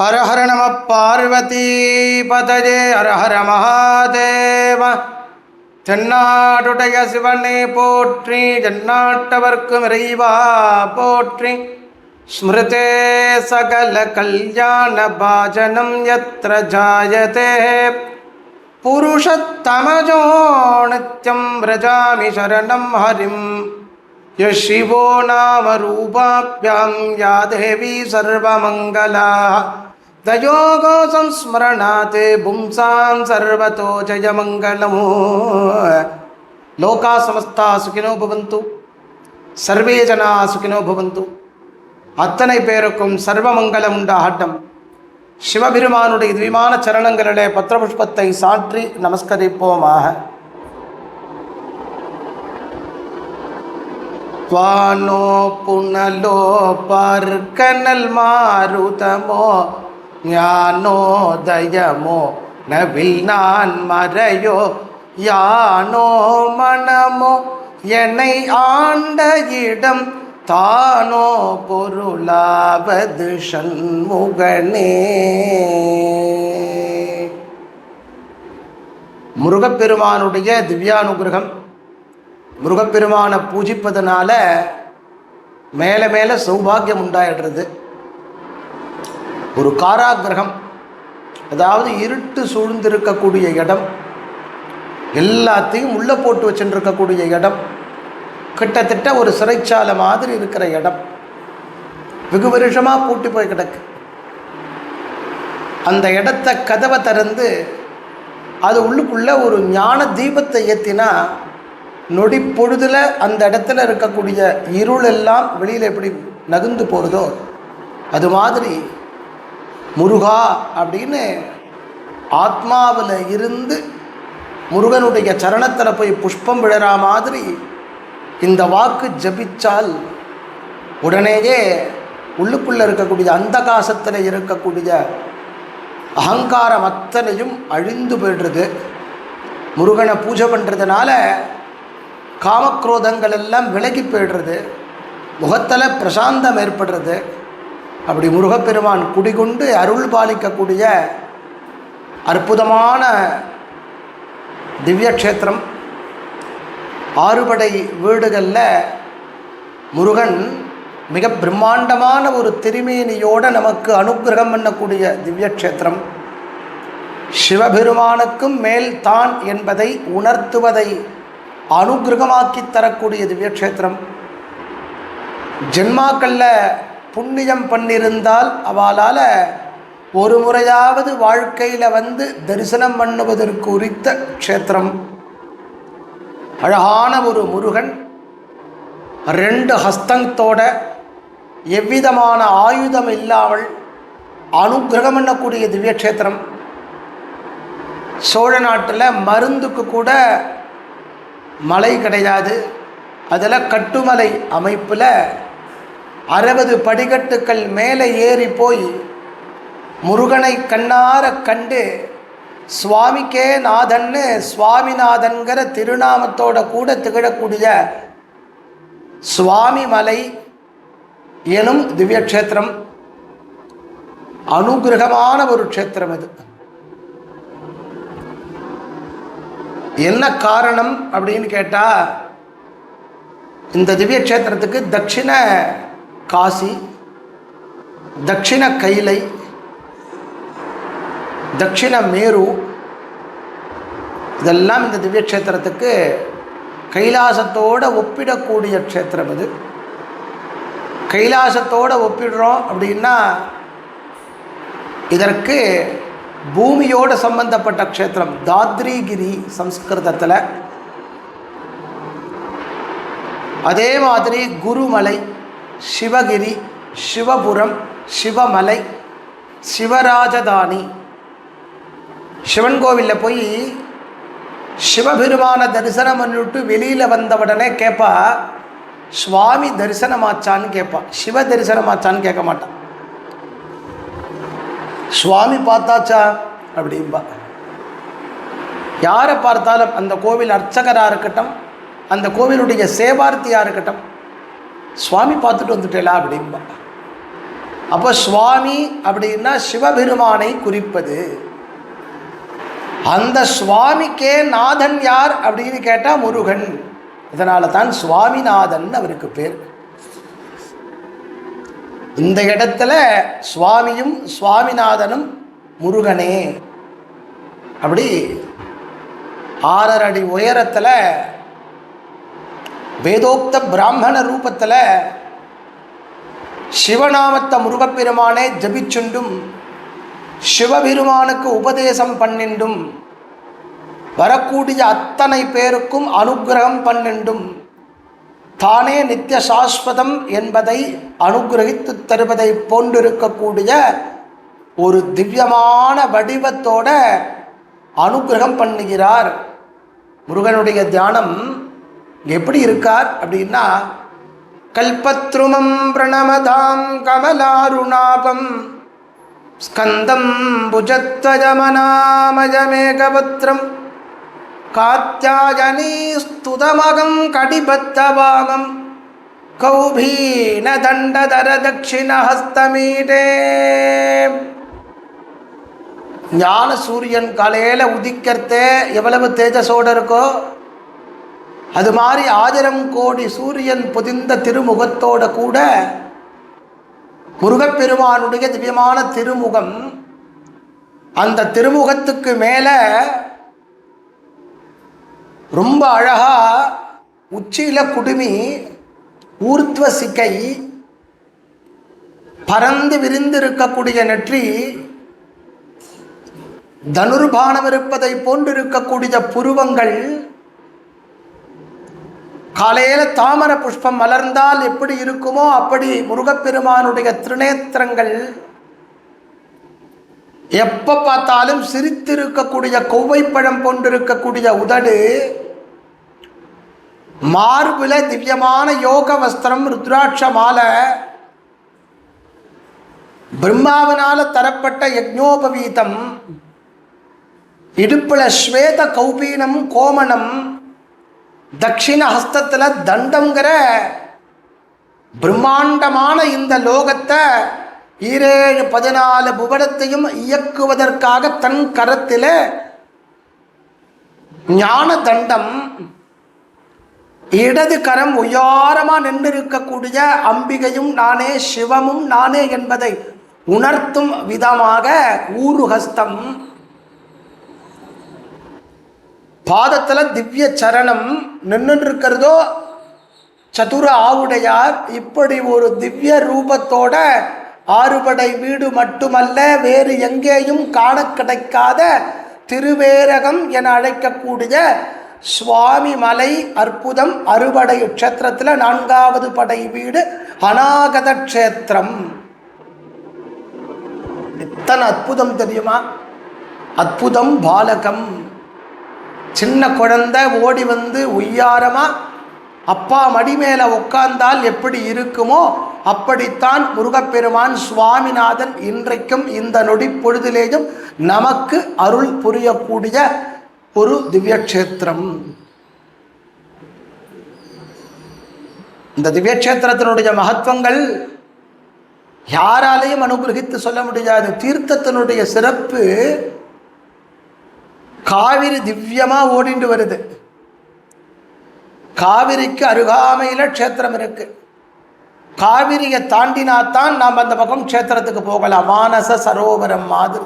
ஹர ஹர நம பார்வதி பதஜே ஹர ஹர மகாதேவ தென்னாடுடைய சிவனே போற்றி தென்னாட்டவர்க்கும் இறைவா போற்றி ஸ்மிருதே சகல கல்யாண பாஜனம் எத்திர ஜாயதே புருஷத்தமஜோ நித்யம் விரஜாமி சரணம் ஹரிம் यः शिवो नामरूपाभ्यां या देवी सर्वमङ्गला दयोगो संस्मरणात् पुंसां सर्वतो जयमङ्गलमो लोका समस्ता सुखिनो भवन्तु சர்வே ஜனா சுகினோ பவந்து அத்தனை பேருக்கும் சர்வமங்கலம் உண்டாகட்டும் சிவபெருமானுடைய திவ்யமான சரணங்களிலே பத்திரபுஷ்பத்தை சாற்றி நமஸ்கரிப்போமாக வானோ புனலோ பார்க்கனல் மாருதமோ ஞானோதயமோ நவில் நான் மறையோ யானோ மனமோ என்னை ஆண்ட இடம் தானோ பொருளாவது சண்முகனே. முருகப்பெருமானுடைய திவ்யானுகிரகம் முருகப்பெருமானை பூஜிப்பதனால மேலே மேலே சௌபாகியம் உண்டாயிடுறது. ஒரு காராகிரகம் அதாவது இருட்டு சூழ்ந்திருக்கக்கூடிய இடம் எல்லாத்தையும் உள்ளே போட்டு வச்சுருக்கக்கூடிய இடம் கிட்டத்தட்ட ஒரு சிறைச்சாலை மாதிரி இருக்கிற இடம். வெகு வருஷமாக பூட்டி போய் கிடக்கு. அந்த இடத்த கதவை திறந்து அது உள்ளுக்குள்ளே ஒரு ஞான தீபத்தை ஏற்றினா நொடி பொழுதில் அந்த இடத்துல இருக்கக்கூடிய இருள் எல்லாம் வெளியில் எப்படி நகுந்து போகிறதோ அது மாதிரி முருகா அப்படின்னு ஆத்மாவில் இருந்து முருகனுடைய சரணத்தில் போய் புஷ்பம் விழற மாதிரி இந்த வாக்கு ஜபித்தால் உடனேயே உள்ளுக்குள்ளே இருக்கக்கூடிய அந்த காசத்தில் இருக்கக்கூடிய அகங்காரம் அத்தனையும் அழிந்து போய்டுறது. முருகனை பூஜை பண்ணுறதுனால காமக்ரோதங்கள் எல்லாம் விலகி போய்டுறது முகத்தில் பிரசாந்தம் ஏற்படுறது. அப்படி முருகப்பெருமான் குடிகொண்டு அருள் பாலிக்கக்கூடிய அற்புதமான திவ்யக்ஷேத்திரம். ஆறுபடை வீடுகளில் முருகன் மிக பிரம்மாண்டமான ஒரு திருமேனியோடு நமக்கு அனுகிரகம் பண்ணக்கூடிய திவ்யக்ஷேத்திரம். சிவபெருமானுக்கும் மேல் தான் என்பதை உணர்த்துவதை அனுகிரகமாக்கி தரக்கூடிய திவ்யக்ஷேத்திரம் ஜென்மாக்களில் புண்ணியம் பண்ணியிருந்தால் அவளால் ஒரு முறையாவது வாழ்க்கையில் வந்து தரிசனம் பண்ணுவதற்கு உரித்த க்ஷேத்திரம். அழகான ஒரு முருகன் ரெண்டு ஹஸ்தங்கத்தோட எவ்விதமான ஆயுதம் இல்லாமல் அனுகிரகம் பண்ணக்கூடிய திவ்யக்ஷேத்திரம் சோழ நாட்டில் மருந்துக்கு கூட மலை கிடையாது. அதில் கட்டுமலை அமைப்பில் அறுபது படிக்கட்டுக்கள் மேலே ஏறி போய் முருகனை கண்ணார கண்டு சுவாமிக்கே நாதன்னு சுவாமிநாதன்கிற திருநாமத்தோட கூட திகழக்கூடிய சுவாமி மலை எனும் திவ்யக்ஷேத்திரம். அனுகிரகமான ஒரு க்ஷேத்திரம் இது. என்ன காரணம் அப்படின்னு கேட்டால் இந்த திவ்யக்ஷேத்திரத்துக்கு தட்சிண காசி தட்சிண கைலை தட்சிண மேரு இதெல்லாம் இந்த திவ்யக்ஷேத்திரத்துக்கு கைலாசத்தோடு ஒப்பிடக்கூடிய க்ஷேத்திரம் இது. கைலாசத்தோடு ஒப்பிடுறோம் அப்படின்னா இதற்கு பூமியோடு சம்பந்தப்பட்ட க்ஷேத்திரம் தாத்ரிகிரி சம்ஸ்கிருதத்தில். அதே மாதிரி குருமலை சிவகிரி சிவபுரம் சிவமலை சிவராஜதானி. சிவன் கோவிலில் போய் சிவபெருமான தரிசனம் பண்ணிவிட்டு வெளியில் வந்த உடனே கேட்பா சுவாமி தரிசனமாச்சான்னு கேட்பா சிவ தரிசனமாச்சான்னு கேட்க மாட்டான். சுவாமி பார்த்தாச்சா? அப்படிம்பா. யாரை பார்த்தாலும் அந்த கோவில் அர்ச்சகராக இருக்கட்டும் அந்த கோவிலுடைய சேவார்த்தியாக இருக்கட்டும் சுவாமி பார்த்துட்டு வந்துட்டேலா அப்படிம்பா. அப்போ சுவாமி அப்படின்னா சிவபெருமானை குறிப்பது. அந்த சுவாமிக்கே நாதன் யார் அப்படின்னு கேட்டால் முருகன். இதனால தான் சுவாமிநாதன் அவருக்கு பேர். இந்த இடத்துல சுவாமியும் சுவாமிநாதனும் முருகனே. அப்படி ஆறரை அடி உயரத்தில் வேதோக்த பிராமண ரூபத்தில் சிவநாமத்த முருகப்பெருமானே ஜபிச்சுண்டும் சிவபெருமானுக்கு உபதேசம் பண்ணிண்டும் வரக்கூடிய அத்தனை பேருக்கும் அனுக்கிரகம் பண்ணிண்டும். தானே நித்திய சாஸ்வதம் என்பதை அனுகிரகித்து தருவதை போன்றிருக்கக்கூடிய ஒரு திவ்யமான வடிவத்தோட அனுகிரகம் பண்ணுகிறார். முருகனுடைய தியானம் எப்படி இருக்கார் அப்படின்னா கல்பத்ருமம் பிரணமதாம் கமலாருணாபம் ஸ்கந்தம் புஜத்வஜமனாமஜமேகபத்ரம் காத்தியாயனீ ஸ்துதமகம் கடிபத்தவாமம். கௌபீன தண்டதர தட்சிணஹஸ்தமீடே ஞான சூரியன் காலையில் உதிக்கிறதே எவ்வளவு தேஜஸோடு இருக்கோ அது மாதிரி ஆயிரம் கோடி சூரியன் புதிந்த திருமுகத்தோட கூட முருகப்பெருமானுடைய திவ்யமான திருமுகம் அந்த திருமுகத்துக்கு மேலே ரொம்ப அழகாக உச்சியில் குடுமி ஊர்த்வ சிக்கை பறந்து விரிந்து இருக்கக்கூடிய நெற்றி தனுர்பானம் இருப்பதை போன்றிருக்கக்கூடிய புருவங்கள் காலையில் தாமர புஷ்பம் மலர்ந்தால் எப்படி இருக்குமோ அப்படி முருகப்பெருமானுடைய திருநேத்திரங்கள் எப்ப பார்த்தாலும் சிரித்திருக்கக்கூடிய கொவ்வைப்பழம் போன்றிருக்கக்கூடிய உதடு மார்பில் திவ்யமான யோக வஸ்திரம் ருத்ராட்ச மாலை. பிரம்மாவினால தரப்பட்ட யஜ்னோபவீதம் இடுப்பில் ஸ்வேத கௌபீனம் கோமணம். தட்சிண ஹஸ்தத்தில் தண்டங்கிற பிரம்மாண்டமான இந்த லோகத்தை ஈரேழு பதினாலு புவனத்தையும் இயக்குவதற்காக தன் கரத்தில் ஞான தண்டம் இடது கரம் உயாரமாக நின்றிருக்கக்கூடிய அம்பிகையும் நானே சிவமும் நானே என்பதை உணர்த்தும் விதமாக ஊருஹஸ்தம். பாதத்தில் திவ்ய சரணம் நின்று இருக்கிறதோ சதுர ஆவுடையார் இப்படி ஒரு திவ்ய ரூபத்தோட ஆறுபடை வீடு மட்டுமல்ல வேறு எங்கேயும் காண கிடைக்காத திருவேரகம் என அழைக்கக்கூடிய சுவாமி மலை அற்புதம். அறுபடை க்ஷேத்திரத்தில் நான்காவது படை வீடு அநாகத க்ஷேத்திரம். எத்தனை அற்புதம் தெரியுமா? அற்புதம் பாலகம். சின்ன குழந்தை ஓடி வந்து உய்யாரமாக அப்பா மடி மேலே உட்கார்ந்தால் எப்படி இருக்குமோ அப்படித்தான் முருகப்பெருமான் சுவாமிநாதன் இன்றைக்கும் இந்த நொடி பொழுதிலேயும் நமக்கு அருள் புரியக்கூடிய ஒரு திவ்யக்ஷேத்திரம். இந்த திவ்யக்ஷேத்திரத்தினுடைய மகத்துவங்கள் யாராலையும் அனுகிரகித்து சொல்ல முடியாது. தீர்த்தத்தினுடைய சிறப்பு காவிரி திவ்யமாக ஓடிண்டு வருது. காவிரிக்கு அருகாமையில் க்ஷேத்திரம் இருக்குது காவிரியை தாண்டினாத்தான் நாம் அந்த பக்கம் க்ஷேத்திரத்துக்கு போகலாம். மானச சரோவரம் மாதிரி.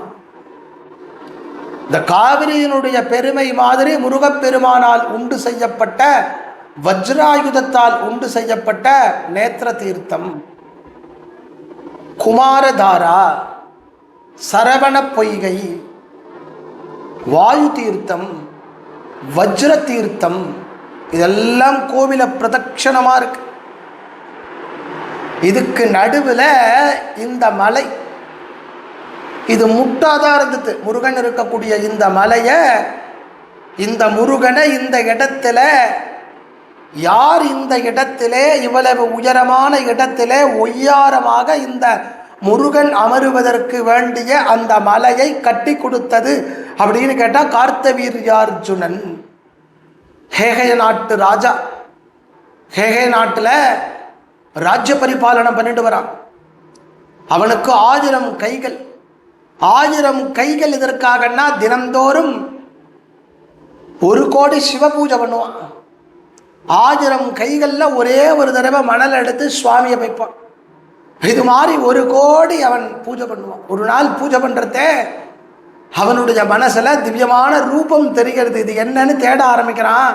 இந்த காவிரியினுடைய பெருமை மாதிரி முருகப்பெருமானால் உண்டு செய்யப்பட்ட வஜ்ராயுதத்தால் உண்டு செய்யப்பட்ட நேத்திர தீர்த்தம். குமாரதாரா சரவண பொய்கை வாயு தீர்த்தம் வஜ்ர தீர்த்தம் இதெல்லாம் கோவில பிரதட்சணமாக இருக்கு. இதுக்கு நடுவில் இந்த மலை இது முட்டாதான் இருந்தது. முருகன் இருக்கக்கூடிய இந்த மலையை இந்த முருகனை இந்த இடத்துல யார் இந்த இடத்திலே இவ்வளவு உயரமான இடத்திலே ஒய்யாரமாக இந்த முருகன் அமருவதற்கு வேண்டிய அந்த மலையை கட்டி கொடுத்தது அப்படின்னு கேட்டால் கார்த்தவீர்யார்ஜுனன் ஹேகய நாட்டு ராஜா. ஹேகய நாட்டில் ராஜ்ய பரிபாலனம் பண்ணிட்டு வரான். அவனுக்கு ஆயிரம் கைகள். ஆயிரம் கைகள் இதற்காகன்னா தினந்தோறும் ஒரு கோடி சிவ பூஜை பண்ணுவான். ஆயிரம் கைகளில் ஒரே ஒரு தடவை மணல் எடுத்து சுவாமியை வைப்பான். இது மாதிரி ஒரு கோடி அவன் பூஜை பண்ணுவான். ஒரு நாள் பூஜை பண்ணுறதே அவனுடைய மனசில் திவ்யமான ரூபம் தெரிகிறது. இது என்னன்னு தேட ஆரம்பிக்கிறான்.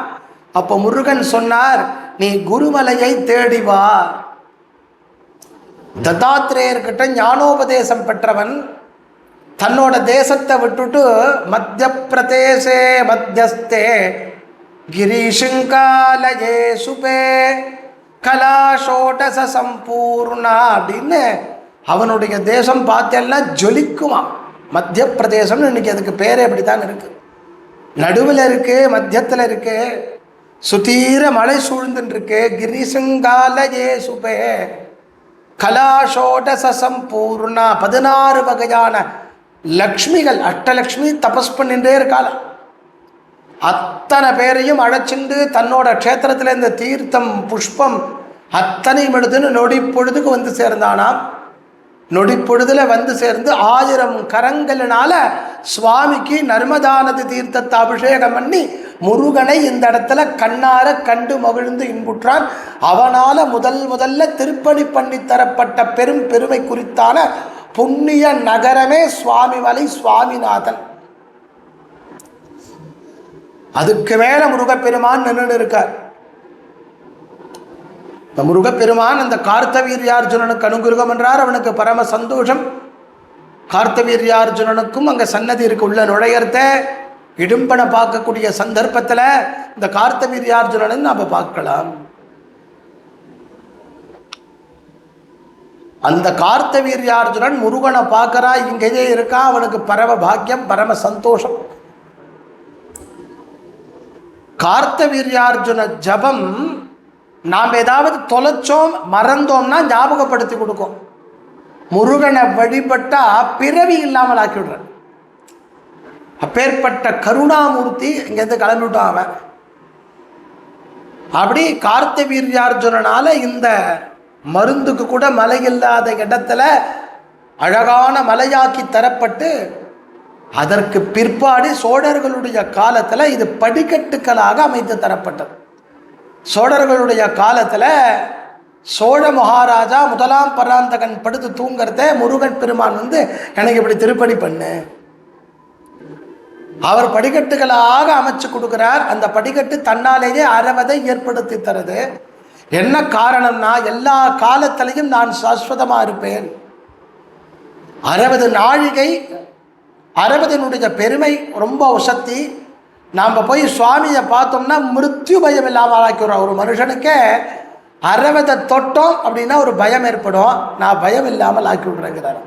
அப்போ முருகன் சொன்னார் நீ குருமலையை தேடி வா. தத்தாத்திரேயர்கிட்ட ஞானோபதேசம் பெற்றவன் தன்னோட தேசத்தை விட்டுட்டு மத்திய பிரதேசே மத்தியஸ்தே கிரீஷுங்காலயே சுபே கலாஷோடச சம்பூர்ணா அப்படின்னு அவனுடைய தேசம் பார்த்தெல்லாம் ஜொலிக்குமா மத்திய பிரதேசம்னு இன்னைக்கு அதுக்கு பேரே அப்படித்தான் இருக்குது நடுவில் இருக்கு மத்தியத்தில் இருக்கு. சுதீர மலை சூழ்ந்துருக்கு இருக்கு கிரிசங்காலயே சுபே. கலாஷோடசம் பூர்ணா பதினாறு வகையான லக்ஷ்மிகள் அஷ்டலக்ஷ்மி தபஸ் பண்ணின்றே இருக்காளாம். அத்தனை பேரையும் அழைச்சிண்டு தன்னோட க்ஷேத்திரத்தில் இந்த தீர்த்தம் புஷ்பம் அத்தனை மெழுதுன்னு நொடி பொழுதுக்கு வந்து சேர்ந்தானாம். நொடிப்பொழுதில் வந்து சேர்ந்து ஆயிரம் கரங்களினால சுவாமிக்கு நர்மதானது தீர்த்தத்தை அபிஷேகம் பண்ணி முருகனை இந்த இடத்துல கண்ணார கண்டு மகிழ்ந்து இன்புற்றான். அவனால் முதல் முதல்ல திருப்பணி பண்ணி தரப்பட்ட பெரும் பெருமை குறித்தான புண்ணிய நகரமே சுவாமிமலை சுவாமிநாதன். அதுக்கு மேல முருகப்பெருமான் நின்று இருக்கார். இந்த முருகப்பெருமான் அந்த கார்த்தவீரியார்ஜுனனுக்கு அனுகிரகம் என்றார். அவனுக்கு பரம சந்தோஷம். கார்த்தவீரியார்ஜுனனுக்கும் அங்கே சன்னதி இருக்கு உள்ள நுழையர்த்த இடும்பனை பார்க்கக்கூடிய சந்தர்ப்பத்தில் இந்த கார்த்தவீரியார்ஜுனன் நாம் பார்க்கலாம். அந்த கார்த்தவீரியார்ஜுனன் முருகனை பார்க்கறா இங்கேயே இருக்கா அவனுக்கு பரம பாக்கியம் பரம சந்தோஷம். கார்த்தவீரியார்ஜுன ஜபம் நாம் ஏதாவது தொலைச்சோம் மறந்தோம்னா ஞாபகப்படுத்தி கொடுக்கும். முருகனை வழிபட்டா பிறவி இல்லாமல் ஆக்கிவிடுற அப்பேற்பட்ட கருணாமூர்த்தி இங்கேருந்து கிளம்பிவிட்டான் அவன். அப்படி கார்த்தவீரியார்ஜுனனால இந்த மருந்துக்கு கூட மலை இல்லாத இடத்துல அழகான மலையாக்கி தரப்பட்டு அதற்கு பிற்பாடு சோழர்களுடைய காலத்தில் இது படிக்கட்டுக்களாக அமைத்து தரப்பட்டது. சோழர்களுடைய காலத்தில் சோழ மகாராஜா முதலாம் பராந்தகன் படுத்து தூங்கிறத முருகன் பெருமான் வந்து எனக்கு இப்படி திருப்பணி பண்ணு. அவர் படிக்கட்டுகளாக அமைச்சு கொடுக்கிறார். அந்த படிக்கட்டு தன்னாலேயே அறவதை ஏற்படுத்தி தருது. என்ன காரணம்னா எல்லா காலத்திலையும் நான் சாஸ்வதமாக இருப்பேன். அறுபது நாழிகை அறுபதினுடைய பெருமை ரொம்ப உசத்தி நாம் போய் சுவாமியை பார்த்தோம்னா மிருத்யு பயம் இல்லாமல் ஆக்கிறோம் ஒரு மனுஷனுக்கே அறவதை தொட்டோம் அப்படின்னா ஒரு பயம் ஏற்படும். நான் பயம் இல்லாமல் ஆக்கி விடுறேங்கிறார்.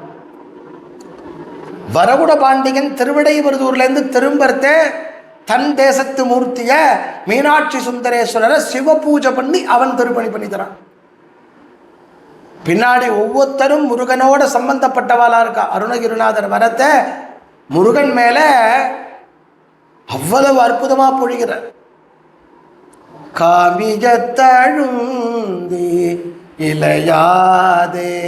வரகுட பாண்டிகன் திருவிடைமருதூர்லேருந்து திரும்பறதே தன் தேசத்து மூர்த்தியை மீனாட்சி சுந்தரேஸ்வரரை சிவ பூஜை பண்ணி அவன் திருப்பணி பண்ணி தரான் பின்னாடி ஒவ்வொருத்தரும் முருகனோட சம்பந்தப்பட்டவாளா இருக்கா. அருணகிரிநாதர் வரத்தை முருகன் மேலே அவ்வளவு அற்புதமா பொழிகிறார் காமிஜத்தழுந்தி இளையாதே.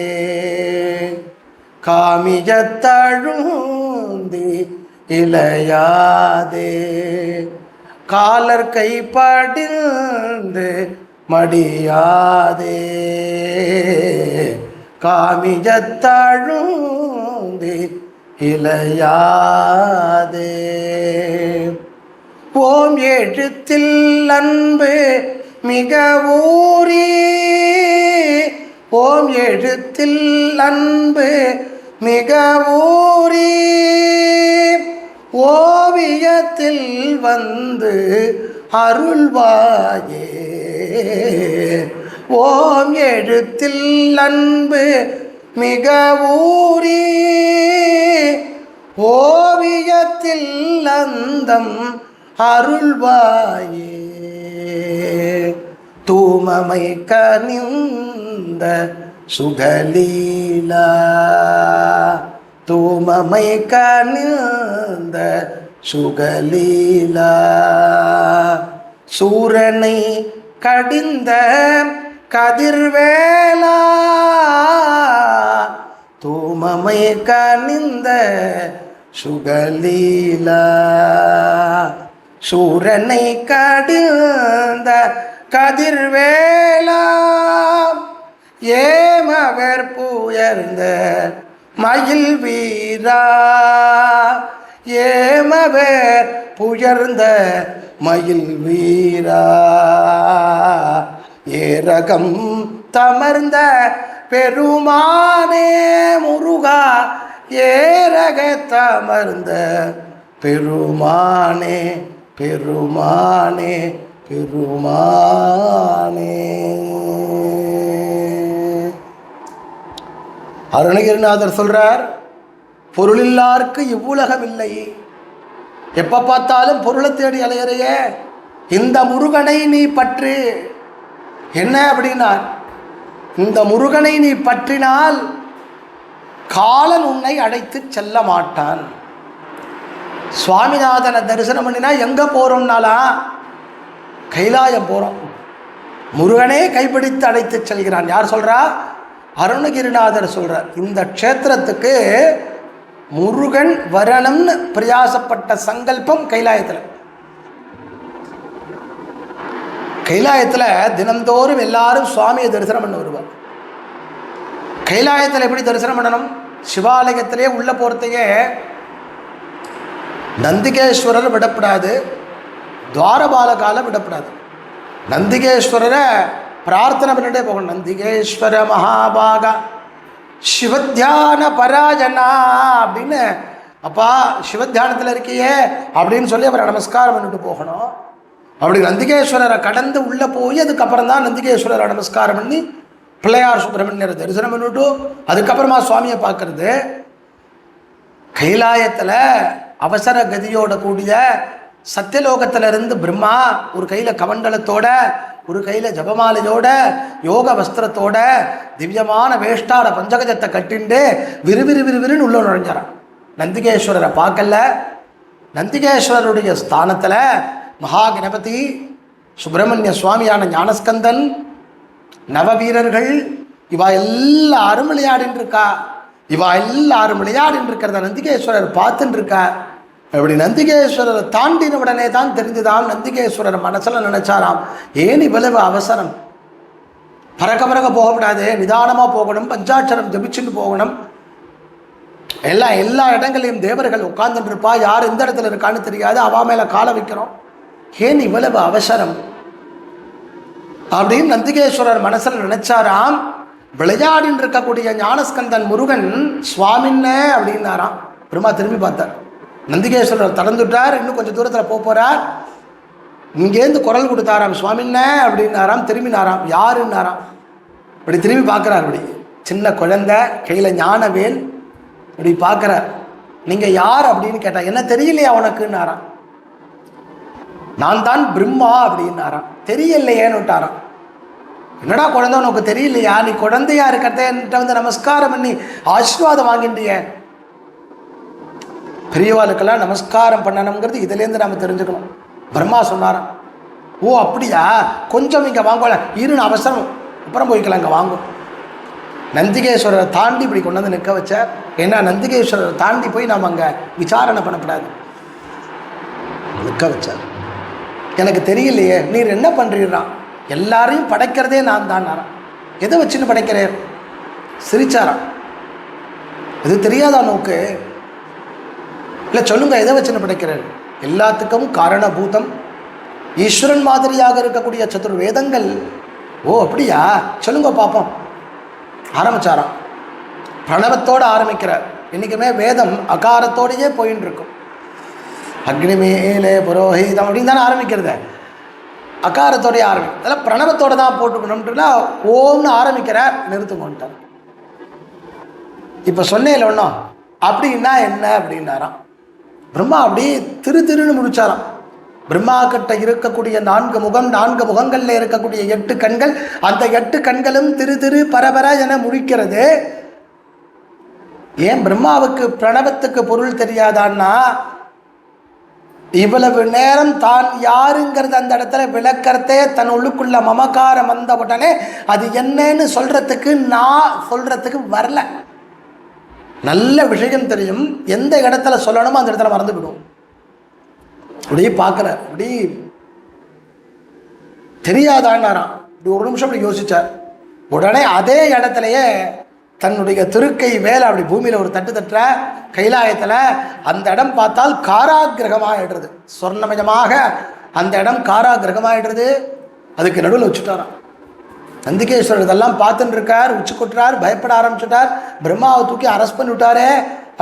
காமிஜத்தழுந்தி இளையாதே. காலர் கைப்படிந்து மடியாதே. காமிஜத்தழுந்தி இளையாதே. ஓம் எழுத்தில் அன்பு மிக ஊறி. ஓம் எழுத்தில் அன்பு மிக ஊறி. ஓவியத்தில் வந்து அருள்வாயே. ஓம் எழுத்தில் அன்பு மிக ஊறி ஓவியத்தில் அந்தம் அருள்வாயே. தூமமை கனிந்த சுகலீலா. தூமமை கனிந்த சுகலீலா. சூரனை கடிந்த கதிர்வேலா. தூமமை கனிந்த சுகலீலா. சூரனை கடிந்த கதிர்வேலா. ஏமவர் புயர்ந்த மயில் வீரா. ஏமவர் புயர்ந்த மயில் வீரா. ஏரகம் தமர்ந்த பெருமானே முருகா ஏரக தமர்ந்த பெருமானே பெருமானே பெருமானே. அருணகிரிநாதர் சொல்கிறார் பொருளில்லார்க்கு இவ்வுலகம் இல்லை எப்போ பார்த்தாலும் பொருளை தேடி அலையறையே இந்த முருகனை நீ பற்று. என்ன அப்படின்னா இந்த முருகனை நீ பற்றினால் காலன் உன்னை அழைத்து செல்ல மாட்டான். சுவாமிநாதனை தரிசனம் பண்ணினா எங்கே போகிறோம்னாலா கைலாயம் போகிறோம் முருகனே கைப்பிடித்து அழைத்து செல்கிறான். யார் சொல்கிறா அருணகிரிநாதர் சொல்கிறார் இந்த க்ஷேத்திரத்துக்கு முருகன் வரணும்னு பிரயாசப்பட்ட சங்கல்பம் கைலாயத்தில். கைலாயத்தில் தினந்தோறும் எல்லாரும் சுவாமியை தரிசனம் பண்ண வருவார் கைலாயத்தில் எப்படி தரிசனம் பண்ணணும்? சிவாலயத்திலே உள்ளே போகிறதையே நந்திகேஸ்வரர் விடப்படாது துவாரபாலகால விடப்படாது. நந்திகேஸ்வரரை பிரார்த்தனை பண்ணிட்டே போகணும். நந்திகேஸ்வர மகாபாகா சிவத்தியான பராஜனா அப்படின்னு அப்பா சிவத்தியானத்தில் இருக்கியே அப்படின்னு சொல்லி அவரை நமஸ்காரம் பண்ணிட்டு போகணும். அப்படி நந்திகேஸ்வரரை கடந்து உள்ளே போய் அதுக்கப்புறம் தான் நந்திகேஸ்வரரை நமஸ்காரம் பண்ணி பிள்ளையார் சுப்பிரமணியரை தரிசனம் பண்ணிவிட்டு அதுக்கப்புறமா சுவாமியை பார்க்கறது. கைலாயத்தில் அவசர கதியோட கூடிய சத்தியலோகத்துல இருந்து பிரம்மா ஒரு கையில் கவண்டலத்தோட ஒரு கையில் ஜபமாலையோட யோக வஸ்திரத்தோட திவ்யமான வேஷ்டார பஞ்சகஜத்தை கட்டிண்டு விறுவிறு விறுவிறுன்னு உள்ள நுழைஞ்சாரான் நந்திகேஸ்வரரை பார்க்கல. நந்திகேஸ்வரருடைய ஸ்தானத்தில் மகா கணபதி சுப்பிரமணிய சுவாமியான ஞானஸ்கந்தன் நவவீரர்கள் இவா எல்லாரும் விளையாடின்னு இருக்கா இவா எல்லாரும் விளையாடின்னு இருக்கிறத நந்திகேஸ்வரர் பார்த்துட்டு இருக்கா அப்படி நந்திகேஸ்வரரை தாண்டின உடனே தான் தெரிஞ்சுதான் நந்திகேஸ்வரர் மனசில் நினைச்சாராம் ஏன் இவ்வளவு அவசரம்? பறக்க பறக்க போகக்கூடாது நிதானமாக போகணும் பஞ்சாட்சரம் ஜபிச்சுட்டு போகணும். எல்லாம் எல்லா இடங்களையும் தேவர்கள் உட்கார்ந்துட்டு இருப்பா யார் எந்த இடத்துல இருக்கான்னு தெரியாது அவா மேலே காலை வைக்கிறோம். ஏன் இவ்வளவு அவசரம்? அப்படின்னு நந்திகேஸ்வரர் மனசில் நினைச்சாராம். விளையாடின்னு இருக்கக்கூடிய ஞானஸ்கந்தன் முருகன் சுவாமின்ன அப்படின்னாராம். பெருமா திரும்பி பார்த்தார். நந்திகேஸ்வரர் திறந்துட்டார் இன்னும் கொஞ்சம் தூரத்தில் போக போகிறார் இங்கேருந்து குரல் கொடுத்தாராம் சுவாமின்ன அப்படின்னாராம் திரும்பினாராம். யாருன்னாராம்? இப்படி திரும்பி பார்க்குறார் இப்படி. சின்ன குழந்தை கையில் ஞானவேல் இப்படி பார்க்குறார். நீங்கள் யார்? அப்படின்னு கேட்டால் என்ன தெரியலையா உனக்குன்னாராம். நான் தான் பிரம்மா அப்படின்னாராம். தெரியலையேன்னு விட்டாராம் என்னடா குழந்தை உனக்கு தெரியலையா? நீ குழந்தையா இருக்கிறத என்கிட்ட வந்து நமஸ்காரம் பண்ணி ஆசீர்வாதம் வாங்கின்றிய பெரியவாளுக்கெல்லாம் நமஸ்காரம் பண்ணணுங்கிறது இதுலேருந்து நாம் தெரிஞ்சுக்கணும். பிரம்மா சொன்னாராம். ஓ அப்படியா? கொஞ்சம் இங்கே வாங்கல. இருன்னு அவசரம். அப்புறம் போய்க்கலாம் இங்கே வாங்கும் நந்திகேஸ்வரரை தாண்டி இப்படி கொண்டு வந்து நிற்க வச்ச ஏன்னா நந்திகேஸ்வரரை தாண்டி போய் நாம் அங்கே விசாரணை பண்ணக்கூடாது நிற்க வச்சார். எனக்கு தெரியலையே நீர் என்ன பண்ணுறீரான் எல்லாரையும் படைக்கிறதே நான் தான் எதை வச்சுன்னு படைக்கிறேன்? சிரிச்சாராம். இது தெரியாதா நோக்கு? இல்லை சொல்லுங்க எதை வச்சுன்னு படைக்கிறேன்? எல்லாத்துக்கும் காரணபூதம். ஈஸ்வரன் மாதிரியாக இருக்கக்கூடிய சதுர் வேதங்கள் ஓ அப்படியா? சொல்லுங்க பார்ப்போம் ஆரம்பிச்சாராம். பிரணவத்தோடு ஆரம்பிக்கிறார். என்றைக்குமே வேதம் அகாரத்தோடையே போயின்னு இருக்கும் அக்னி மேலே புரோஹிதம் அப்படின்னு தானே ஆரம்பிக்கிறது. அக்காரத்தோடைய ஆரம்பிக்கும் அதெல்லாம் பிரணவத்தோடு தான் போட்டுக்கணும்ன்றா ஓம்னு ஆரம்பிக்கிற நிறுத்துங்கன்ட்டார் இப்போ சொன்னேன் ஒன்றும் அப்படின்னா என்ன அப்படின்னாராம். பிரம்மா அப்படி திரு திருன்னு முடிச்சாராம். பிரம்மா கிட்ட இருக்கக்கூடிய நான்கு முகம் நான்கு முகங்களில் இருக்கக்கூடிய எட்டு கண்கள் அந்த எட்டு கண்களும் திரு திரு பரபர என முடிக்கிறது ஏன் பிரம்மாவுக்கு பிரணவத்துக்கு பொருள் தெரியாதான்னா இவ்வளவு நேரம் தான் யாருங்கிறது அந்த இடத்துல விளக்கறதே தன் உள்ளுக்குள்ள மமகாரம் வந்த உடனே அது என்னன்னு சொல்றதுக்கு நான் சொல்றதுக்கு வரல. நல்ல விஷயம் தெரியும். எந்த இடத்துல சொல்லணுமோ அந்த இடத்துல மறந்து விடும் அப்படியே பார்க்குறார். அப்படி தெரியாதான்னாராம். இப்படி ஒரு நிமிஷம் அப்படி யோசிச்சார். உடனே அதே இடத்துலையே தன்னுடைய திருக்கை மேலே அப்படி பூமியில் ஒரு தட்டு தட்டுற கைலாயத்தில் அந்த இடம் பார்த்தால் காராகிரகமாகிடுறது சொர்ணமயமாக அந்த இடம் காராகிரகமாகிடுறது அதுக்கு நடுவில் வச்சுட்டாராம். நந்திகேஸ்வரர் இதெல்லாம் பார்த்துட்டு இருக்கார் உச்சி கொட்டுறார் பயப்பட ஆரம்பிச்சுட்டார். பிரம்மாவை தூக்கி அரஸ்ட் பண்ணிவிட்டாரே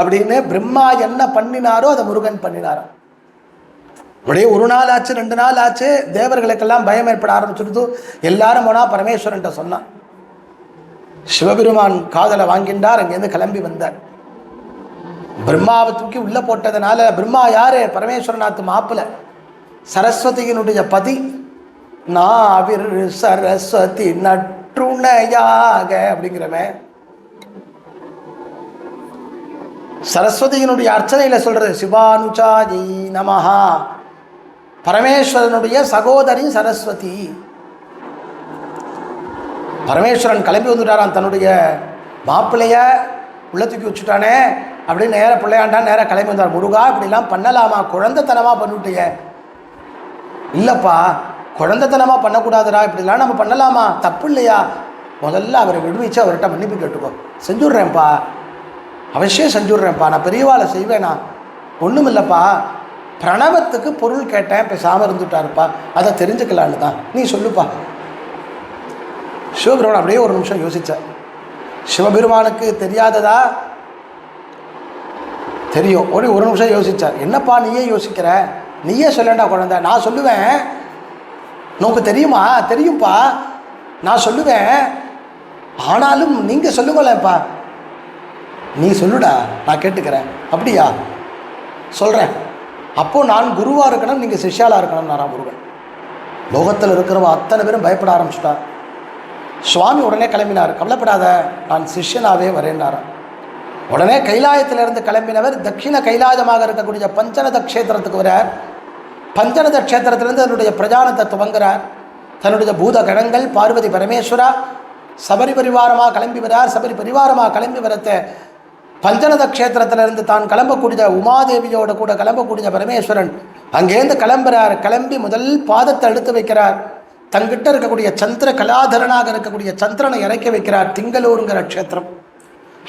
அப்படின்னு பிரம்மா என்ன பண்ணினாரோ அதை முருகன் பண்ணினாராம். அப்படியே ஒரு நாள் ஆச்சு ரெண்டு நாள் ஆச்சு தேவர்களுக்கெல்லாம் பயம் ஏற்பட ஆரம்பிச்சிருது. எல்லாரும் போனால் பரமேஸ்வரன்ட்ட சொன்னான். சிவபெருமான் காதலை வாங்கின்றார் அங்கேருந்து கிளம்பி வந்தார். பிரம்மாவை தூக்கி உள்ளே போட்டதுனால பிரம்மா யாரு? பரமேஸ்வரநாத் மாப்பிள்ள சரஸ்வதியினுடைய பதி நாவிர் சரஸ்வதி நற்றுணையாக அப்படிங்கிறவன். சரஸ்வதியினுடைய அர்ச்சனையில் சொல்கிறது சிவானுச்சாஜி நமஹா. பரமேஸ்வரனுடைய சகோதரி சரஸ்வதி. பரமேஸ்வரன் கிளம்பி வந்துட்டாரான் தன்னுடைய மாப்பிள்ளைய உள்ளத்துக்கு தூக்கி வச்சுட்டானே அப்படின்னு நேராக பிள்ளையாண்டான் நேராக கிளம்பி வந்தார். முருகா இப்படிலாம் பண்ணலாமா? குழந்தைத்தனமாக பண்ணிவிட்டிய. இல்லைப்பா குழந்தைத்தனமாக பண்ணக்கூடாதுடா இப்படிலாம் நம்ம பண்ணலாமா? தப்பு இல்லையா முதல்ல அவரை விடுவிச்சு அவர்கிட்ட மன்னிப்பு கேட்டுக்கோ. செஞ்சுட்றேன்ப்பா. அவசியம் செஞ்சுட்றேன்ப்பா. நான் பெரியவாளை செய்வேனா? ஒன்றும் இல்லைப்பா பிரணவத்துக்கு பொருள் கேட்டேன் பேசாமல் இருந்துட்டாருப்பா. அதை தெரிஞ்சுக்கலான்னு தான். நீ சொல்லுப்பா. சிவபெருமான் அப்படியே ஒரு நிமிஷம் யோசித்தார் சிவபெருமானுக்கு தெரியாததா? தெரியும். ஒரு ஒரு நிமிஷம் யோசித்தார் என்னப்பா நீயே யோசிக்கிற? நீயே சொல்லண்டா குழந்த. நான் சொல்லுவேன். உனக்கு தெரியுமா? தெரியும்ப்பா நான் சொல்லுவேன். ஆனாலும் நீங்கள் சொல்லுங்களேன்ப்பா. நீ சொல்லுடா நான் கேட்டுக்கிறேன். அப்படியா? சொல்கிறேன் அப்போது நான் குருவாக இருக்கணும் நீங்கள் சிஷ்யாலாக இருக்கணும் நான் முருகன். லோகத்தில் இருக்கிறவ அத்தனை பேரும் பயப்பட ஆரம்பிச்சிட்டா சுவாமி உடனே கிளம்பினார். கவலைப்படாத நான் சிஷ்யனாகவே வரேன்னாராம். உடனே கைலாயத்திலிருந்து கிளம்பினவர் தட்சிண கைலாயமாக இருக்கக்கூடிய பஞ்சநத க்ஷேத்திரத்துக்கு வரார். பஞ்சநத கஷேத்திரத்திலிருந்து தன்னுடைய பிரஜானத்தை துவங்குறார் தன்னுடைய பூத கடங்கள் பார்வதி பரமேஸ்வரா சபரி பரிவாரமாக கிளம்பி வரார். சபரி பரிவாரமாக கிளம்பி வரத்த பஞ்சநத கஷேத்திரத்திலிருந்து தான் கிளம்பக்கூடிய உமாதேவியோட கூட கிளம்பக்கூடிய பரமேஸ்வரன் அங்கேருந்து கிளம்புறார். கிளம்பி முதல் பாதத்தை எடுத்து வைக்கிறார். தங்கிட்ட இருக்கக்கூடிய சந்திர கலாதரனாக இருக்கக்கூடிய சந்திரனை இறக்கி வைக்கிறார் திங்களூருங்கிற க்ஷேத்திரம்.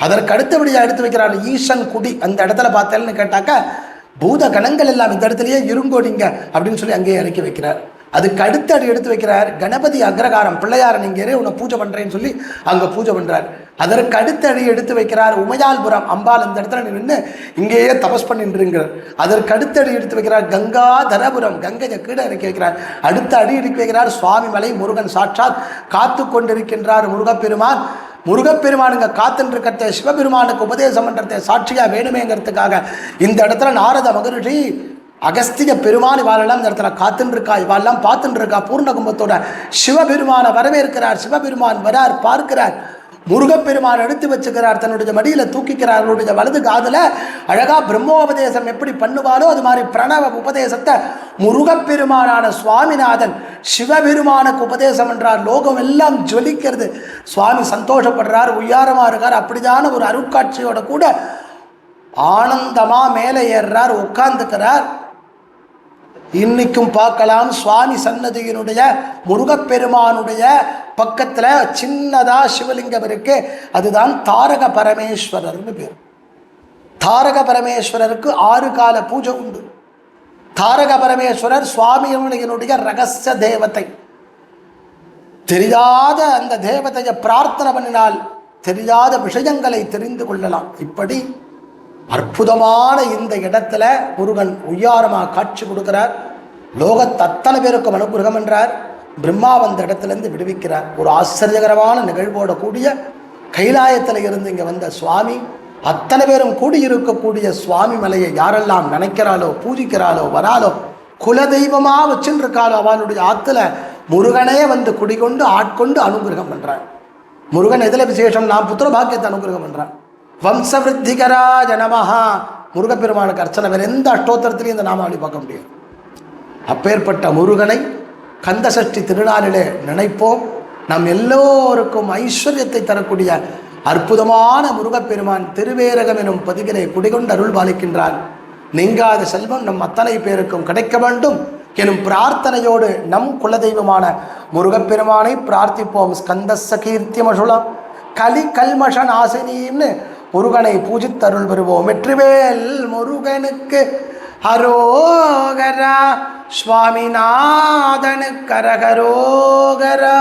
அதற்கு அடுத்தபடியாக எடுத்து வைக்கிறார் ஈசன் குடி. அந்த இடத்துல பார்த்தேன்னு கேட்டாக்கா பூத கணங்கள் எல்லாம் இந்த இடத்துலயே இருங்கோடிங்க அப்படின்னு சொல்லி அங்கேயே இறக்கி வைக்கிறார். அதுக்கு அடுத்து அடி எடுத்து வைக்கிறார் கணபதி அக்ரகாரம் பிள்ளையார் நீங்கரே உன்னை பூஜை பண்ணுறேன்னு சொல்லி அங்கே பூஜை பண்ணுறார் அதற்கு அடுத்த அடி எடுத்து வைக்கிறார் உமையால்புரம் அம்பாள் இந்த இடத்துல நின்று இங்கேயே தபஸ் பண்ணின்றுங்கிறார் அதற்கு அடுத்த அடி எடுத்து வைக்கிறார் கங்காதரபுரம் கங்கையை கீழே இறக்கி வைக்கிறார். அடுத்த அடி எடுத்து வைக்கிறார் சுவாமி மலை முருகன் சாட்சாத் காத்து கொண்டிருக்கின்றார் முருகப்பெருமான். முருகப்பெருமானுங்க காத்துன்னு இருக்கிறத சிவபெருமானுக்கு உபதேசம் பண்ணுறத சாட்சியாக வேணுமேங்கிறதுக்காக இந்த இடத்துல நாரத மகரிஷி அகஸ்திய பெருமான் இவாளெல்லாம் இந்த இடத்துல காத்துன்னு இருக்கா இவாளெல்லாம் பார்த்துட்டு இருக்கா பூர்ண கும்பத்தோட சிவபெருமானை வரவேற்கிறார் சிவபெருமான் வரார் பார்க்கிறார். முருகப்பெருமான் எடுத்து வச்சுக்கிறார் தன்னுடைய மடியில் தூக்கிக்கிறார் அவருடைய வலது காதில். அழகா பிரம்மோபதேசம் எப்படி பண்ணுவாரோ அது மாதிரி பிரணவ உபதேசத்தை முருகப்பெருமானான சுவாமிநாதன் சிவபெருமானுக்கு உபதேசம் என்றார். லோகம் எல்லாம் ஜொலிக்கிறது. சுவாமி சந்தோஷப்படுறார் உயாரமாக இருக்கார். அப்படிதான ஒரு அருட்காட்சியோட கூட ஆனந்தமாக மேலே ஏறுறார் உட்கார்ந்துக்கிறார். இன்னைக்கும் பார்க்கலாம். சுவாமி சன்னதியினுடைய முருகப்பெருமானுடைய பக்கத்தில் சின்னதாக சிவலிங்கம் இருக்கு. அதுதான் தாரக பரமேஸ்வரர்னு பேர். தாரக பரமேஸ்வரருக்கு ஆறு கால பூஜை உண்டு. தாரக பரமேஸ்வரர் சுவாமியினுடைய ரகசிய தேவத்தை தெரியாத அந்த தேவதையை பிரார்த்தனை பண்ணினால் தெரியாத விஷயங்களை தெரிந்து கொள்ளலாம். இப்படி அற்புதமான இந்த இடத்துல முருகன் உய்யாரமாக காட்சி கொடுக்கிறார். லோகத்து அத்தனை பேருக்கும் அனுகிரகம் என்றார். பிரம்மா வந்த இடத்துலேருந்து விடுவிக்கிறார். ஒரு ஆச்சரியகரமான நிகழ்வோட கூடிய கைலாயத்தில் இருந்து இங்கே வந்த சுவாமி அத்தனை பேரும் கூடியிருக்கக்கூடிய சுவாமி மலையை யாரெல்லாம் நினைக்கிறாளோ பூஜிக்கிறாளோ வராளோ குலதெய்வமாக வச்சுன்னு அவளுடைய ஆற்றுல முருகனே வந்து குடிகொண்டு ஆட்கொண்டு அனுகிரகம் பண்ணுறான் முருகன் எதில் விசேஷம் நான் புத்திர பாக்கியத்தை அனுகிரகம் பண்ணுறான் வம்சவிருத்திகராஜ நமஹா. முருகப்பெருமானுக்கு அர்ச்சனை வேறு எந்த அஷ்டோத்திரத்திலையும் இந்த நாமாவளி பார்க்க முடியும் அப்பேற்பட்ட முருகனை கந்தசஷ்டி திருநாளிலே நினைப்போம். நம் எல்லோருக்கும் ஐஸ்வர்யத்தை தரக்கூடிய அற்புதமான முருகப்பெருமான் திருவேரகம் எனும் பதிவினை குடிகொண்டு அருள் பாலிக்கின்றான் நீங்காத செல்வம் நம் அத்தனை பேருக்கும் கிடைக்க வேண்டும் எனும் பிரார்த்தனையோடு நம் குலதெய்வமான முருகப்பெருமானை பிரார்த்திப்போம். ஸ்கந்த கீர்த்திமசுளம் கலி கல்மஷன் நாசினின்னு முருகனை பூஜித்தருள் பெறுவோம். வெற்றிவேல் முருகனுக்கு ஹரோகரா சுவாமிநாதனுக்கு கரகரோகரா